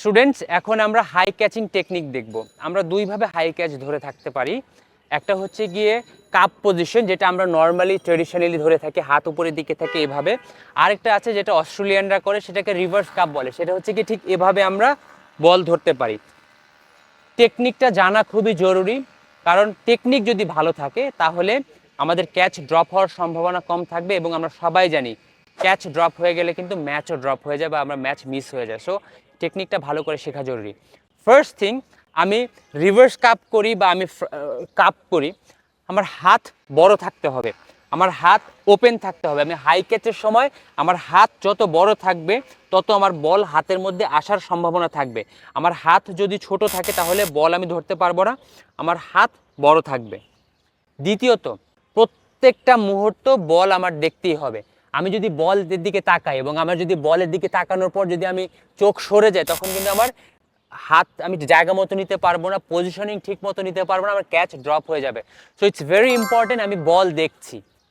Students এখন আমরা high catching technique দেখব। আমরা দুইভাবে হাই ক্যাচ ধরে থাকতে পারি। একটা হচ্ছে গিয়ে কাপ পজিশন যেটা আমরা নর্মালি ট্রেডিশনালি ধরে থাকি, হাত উপরের দিকে থাকে এভাবে। আরেকটা আছে যেটা অস্ট্রেলিয়ানরা করে, সেটাকে রিভার্স কাপ বলে। সেটা হচ্ছে কি ঠিক এভাবে আমরা বল ধরতে পারি। টেকনিকটা জানা খুবই জরুরি। কারণ টেকনিক যদি ভালো থাকে, তাহলে আমাদের ক্যাচ ড্রপ হওয়ার সম্ভাবনা কম থাকবে এবং আমরা সবাই জানি ক্যাচ ড্রপ হয়ে গেলে কিন্তু ম্যাচও ড্রপ হয়ে যায় বা আমরা ম্যাচ মিস হয়ে যায়। সো টেকনিকটা ভালো করে শেখা জরুরি। ফার্স্ট থিং আমি রিভার্স কাপ করি বা আমি কাপ করি, আমার হাত বড় থাকতে হবে। আমার হাত ওপেন থাকতে হবে। আমি হাই ক্যাচের সময় আমার হাত যত বড় থাকবে, তত আমার বল হাতের মধ্যে আসার সম্ভাবনা থাকবে। আমার হাত যদি ছোট থাকে তাহলে বল আমি ধরতে পারব না, আমার হাত বড় থাকবে। দ্বিতীয়ত, প্রত্যেকটা মুহূর্ত বল আমার দেখতেই হবে। আমি যদি বলের দিকে তাকাই এবং আমার যদি বলের দিকে তাকানোর পর যদি আমি চোখ সরে যাই, তখন কিন্তু আমার হাত আমি জায়গা মতো নিতে পারব না পজিশনিং ঠিক মতো নিতে পারব না, আমার ক্যাচ ড্রপ হয়ে যাবে। সো ইটস ভেরি ইম্পর্টেন্ট আমি বল দেখছি।